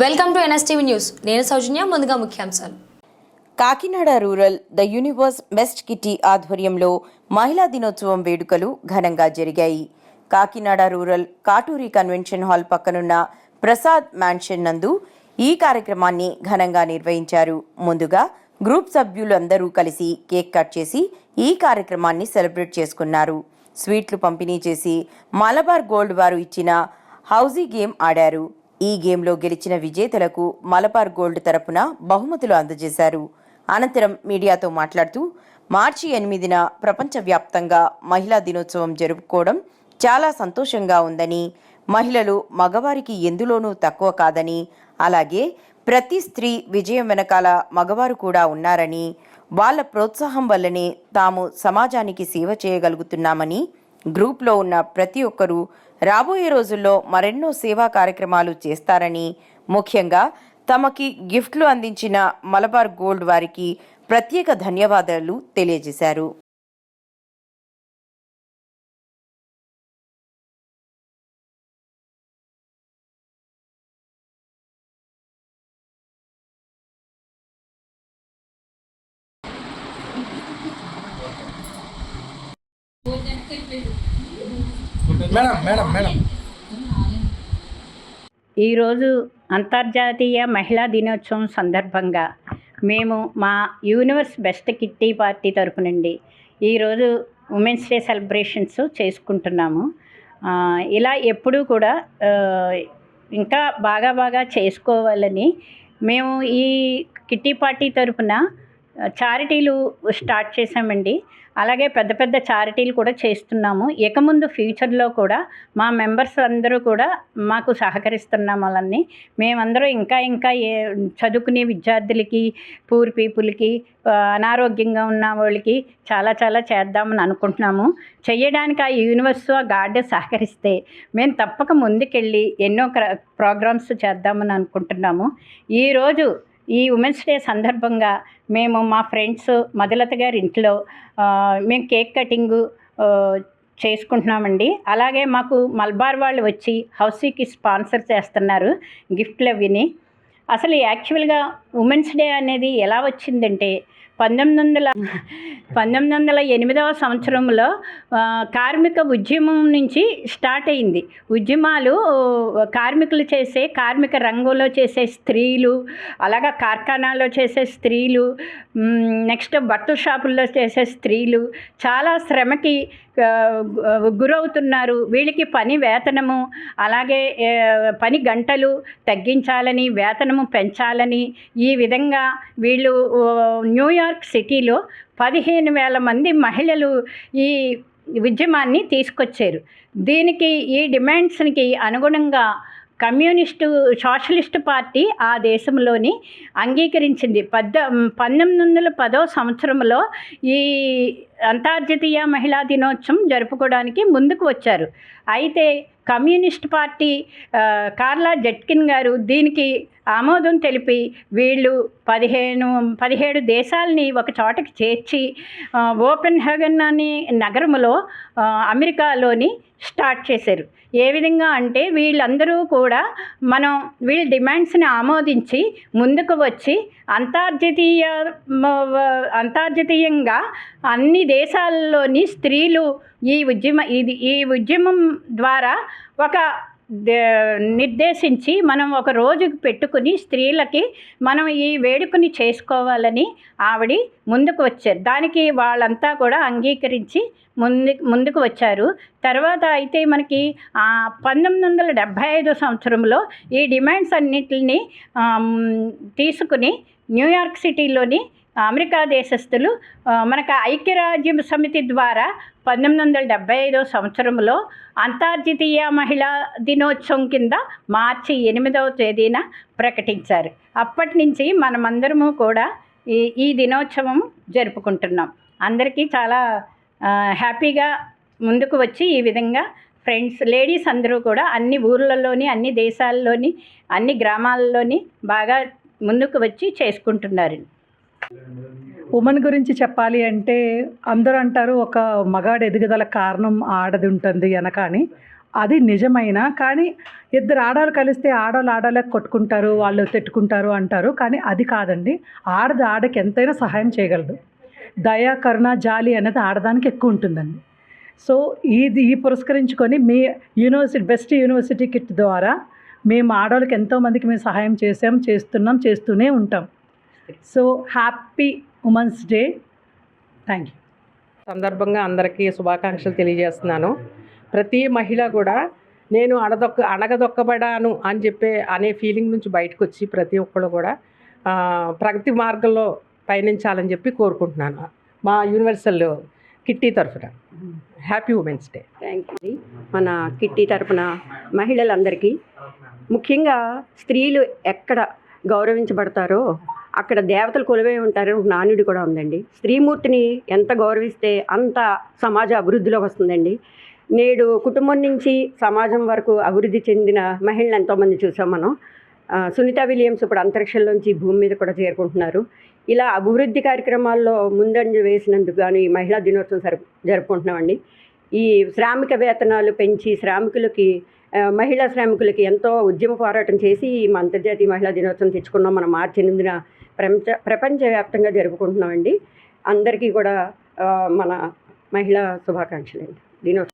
Welcome to NSTV news. నేను సౌజన్య ముందుగా ముఖ్యాంశాలు. Kakinada rural the universe best kitty ఆధ్వర్యంలో మహిళా దినోత్సవం వేడుకలు ఘనంగా జరిగాయి. Kakinada rural Katuri convention hall పక్కనున్న ప్రసాద్ మ్యాన్షన్ నందు ఈ కార్యక్రమాన్ని ఘనంగా నిర్వహించారు. ముందుగా గ్రూప్ సభ్యులందరూ కలిసి కేక్ కట్ చేసి ఈ కార్యక్రమాన్ని సెలబ్రేట్ చేసుకున్నారు. స్వీట్లు పంపిణీ చేసి మలబార్ గోల్డ్ వారు ఇచ్చిన హౌజీ గేమ్ ఆడారు. ఈ గేమ్లో గెలిచిన విజేతలకు మలబార్ గోల్డ్ తరపున బహుమతులు అందజేశారు. అనంతరం మీడియాతో మాట్లాడుతూ మార్చి ఎనిమిదిన ప్రపంచవ్యాప్తంగా మహిళా దినోత్సవం జరుపుకోవడం చాలా సంతోషంగా ఉందని మహిళలు మగవారికి ఎందులోనూ తక్కువ కాదని అలాగే ప్రతి స్త్రీ విజయం వెనకాల మగవారు కూడా ఉన్నారని వాళ్ళ ప్రోత్సాహం వల్లనే తాము సమాజానికి సేవ చేయగలుగుతున్నామని గ్రూప్లో ఉన్న ప్రతి ఒక్కరూ రాబోయే రోజుల్లో మరెన్నో సేవా కార్యక్రమాలు చేస్తారని ముఖ్యంగా తమకి గిఫ్ట్లు అందించిన మలబార్ గోల్డ్ వారికి ప్రత్యేక ధన్యవాదాలు తెలియజేశారు. Madam madam madam. ఈరోజు అంతర్జాతీయ మహిళా దినోత్సవం సందర్భంగా మేము మా యూనివర్స్ బెస్ట్ కిట్టి పార్టీ తరపు నుండి ఈరోజు ఉమెన్స్ డే సెలబ్రేషన్స్ చేసుకుంటున్నాము. ఇలా ఎప్పుడూ కూడా ఇంకా బాగా బాగా చేసుకోవాలని మేము ఈ కిట్టి పార్టీ తరపున చారిటీలు స్టార్ట్ చేసామండి అలాగే పెద్ద పెద్ద చారిటీలు కూడా చేస్తున్నాము. ఇక ముందు ఫ్యూచర్లో కూడా మా మెంబర్స్ అందరూ కూడా మాకు సహకరిస్తున్నాం వాళ్ళని. మేమందరూ ఇంకా ఇంకా ఏ చదువుకునే విద్యార్థులకి పూర్ పీపుల్కి అనారోగ్యంగా ఉన్న వాళ్ళకి చాలా చాలా చేద్దామని అనుకుంటున్నాము. చేయడానికి ఆ యూనివర్స్ ఆ గాడ్ సహకరిస్తే మేము తప్పక ముందుకెళ్ళి ఎన్నో క్ర- ప్రోగ్రామ్స్ చేద్దామని అనుకుంటున్నాము. ఈరోజు ఈ ఉమెన్స్ డే సందర్భంగా మేము మా ఫ్రెండ్స్ మధులత గారి ఇంట్లో మేము కేక్ కటింగు చేసుకుంటున్నామండి. అలాగే మాకు మల్బార్ వాళ్ళు వచ్చి హౌసీకి స్పాన్సర్ చేస్తున్నారు గిఫ్ట్లు అవిని. అసలు యాక్చువల్గా ఉమెన్స్ డే అనేది ఎలా వచ్చిందంటే పంతొమ్మిది వందల పంతొమ్మిది వందల ఎనిమిదవ సంవత్సరంలో కార్మిక ఉద్యమం నుంచి స్టార్ట్ అయింది. ఉద్యమాలు కార్మికులు చేసే కార్మిక రంగంలో చేసే స్త్రీలు అలాగా కార్ఖానాలో చేసే స్త్రీలు నెక్స్ట్ బట్టల షాపుల్లో చేసే స్త్రీలు చాలా శ్రమకి గురవుతున్నారు. వీళ్ళకి పని వేతనము అలాగే పని గంటలు తగ్గించాలని వేతనము పెంచాలని ఈ విధంగా వీళ్ళు న్యూయార్క్ సిటీలో పదిహేను వేల మంది మహిళలు ఈ ఉద్యమాన్ని తీసుకొచ్చారు. దీనికి ఈ డిమాండ్స్కి అనుగుణంగా కమ్యూనిస్టు సోషలిస్టు పార్టీ ఆ దేశంలోని అంగీకరించింది. పద్ద పంతొమ్మిది వందల పదో సంవత్సరంలో ఈ అంతర్జాతీయ మహిళా దినోత్సవం జరుపుకోవడానికి ముందుకు వచ్చారు. అయితే కమ్యూనిస్ట్ పార్టీ కార్లా జట్కిన్ గారు దీనికి ఆమోదం తెలిపి వీళ్ళు పదిహేను పదిహేడు దేశాలని ఒక చోటకి చేర్చి ఓపెన్ హెగన్ అనే నగరంలో అమెరికాలోని స్టార్ట్ చేశారు. ఏ విధంగా అంటే వీళ్ళందరూ కూడా మనం వీళ్ళ డిమాండ్స్ని ఆమోదించి ముందుకు వచ్చి అంతర్జాతీయ అంతర్జాతీయంగా అన్ని దేశాల్లోని స్త్రీలు ఈ ఉద్యమ ఇది ఈ ఉద్యమం ద్వారా ఒక నిర్దేశించి మనం ఒక రోజుకి పెట్టుకుని స్త్రీలకి మనం ఈ వేడుకని చేసుకోవాలని ఆవిడ ముందుకు వచ్చారు. దానికి వాళ్ళంతా కూడా అంగీకరించి ముందు ముందుకు వచ్చారు. తర్వాత అయితే మనకి పంతొమ్మిది వందల డెబ్భై ఐదో సంవత్సరంలో ఈ డిమాండ్స్ అన్నిటిని తీసుకుని న్యూయార్క్ సిటీలోని అమెరికా దేశస్థులు మనకు ఐక్యరాజ్య సమితి ద్వారా పంతొమ్మిది వందల డెబ్భై ఐదో సంవత్సరంలో అంతర్జాతీయ మహిళా దినోత్సవం కింద మార్చి ఎనిమిదవ తేదీన ప్రకటించారు. అప్పటి నుంచి మనమందరము కూడా ఈ ఈ దినోత్సవం జరుపుకుంటున్నాం. అందరికీ చాలా హ్యాపీగా ముందుకు వచ్చి ఈ విధంగా ఫ్రెండ్స్ లేడీస్ అందరూ కూడా అన్ని ఊర్లలోని అన్ని దేశాల్లోని అన్ని గ్రామాల్లోని బాగా ముందుకు వచ్చి చేసుకుంటున్నారు. ఉమెన్ గురించి చెప్పాలి అంటే అందరూ అంటారు ఒక మగాడు ఎదుగుదల కారణం ఆడది ఉంటుంది అనక అని అది నిజమైన కానీ ఇద్దరు ఆడవాళ్ళు కలిస్తే ఆడవాళ్ళు ఆడవాళ్ళకి కొట్టుకుంటారు వాళ్ళు తిట్టుకుంటారు అంటారు కానీ అది కాదండి. ఆడది ఆడకి ఎంతైనా సహాయం చేయగలదు. దయా కరుణ జాలి అనేది ఆడదానికి ఎక్కువ ఉంటుందండి. సో ఇది ఈ పురస్కరించుకొని మీ యూనివర్సిటీ బెస్ట్ యూనివర్సిటీ కిట్ ద్వారా మేము ఆడవాళ్ళకి ఎంతోమందికి మేము సహాయం చేసాం చేస్తున్నాం చేస్తూనే ఉంటాం. So happy women's day. Thank you. సందర్భంగా అందరికీ శుభాకాంక్షలు తెలియజేస్తున్నాను. ప్రతి మహిళ కూడా నేను అడదొక్క అణగదొక్కబడాను అని చెప్పే అనే ఫీలింగ్ నుంచి బయటకు వచ్చి ప్రతి ఒక్కళ్ళు కూడా ఆ, ప్రగతి మార్గంలో పయనించాలని చెప్పి కోరుకుంటున్నాను. మా యూనివర్సల్ కిట్టి తరఫున. Happy women's day. Thank you. మన కిట్టి తరపున మహిళలందరికీ ముఖ్యంగా స్త్రీలు ఎక్కడ గౌరవించబడతారో అక్కడ దేవతలు కొలువై ఉంటారు నానుడి కూడా ఉందండి. స్త్రీమూర్తిని ఎంత గౌరవిస్తే అంత సమాజ అభివృద్ధిలోకి వస్తుందండి. నేడు కుటుంబం నుంచి సమాజం వరకు అభివృద్ధి చెందిన మహిళలు ఎంతోమంది చూసాం మనం. సునీత విలియమ్స్ ఇప్పుడు అంతరిక్షంలోంచి భూమి మీద కూడా చేరుకుంటున్నారు. ఇలా అభివృద్ధి కార్యక్రమాల్లో ముందంజ వేసినందుకు కానీ ఈ మహిళా దినోత్సవం జరుపు జరుపుకుంటున్నామండి. ఈ శ్రామిక వేతనాలు పెంచి శ్రామికులకి మహిళా శ్రామికులకి ఎంతో ఉద్యమ పోరాటం చేసి మా అంతర్జాతీయ మహిళా దినోత్సవం తెచ్చుకున్నాం. మనం మార్చి ఎనిమిదిన ప్రపంచ ప్రపంచవ్యాప్తంగా జరుపుకుంటున్నామండి. అందరికీ కూడా మన మహిళా శుభాకాంక్షలు అండి దినోత్సవం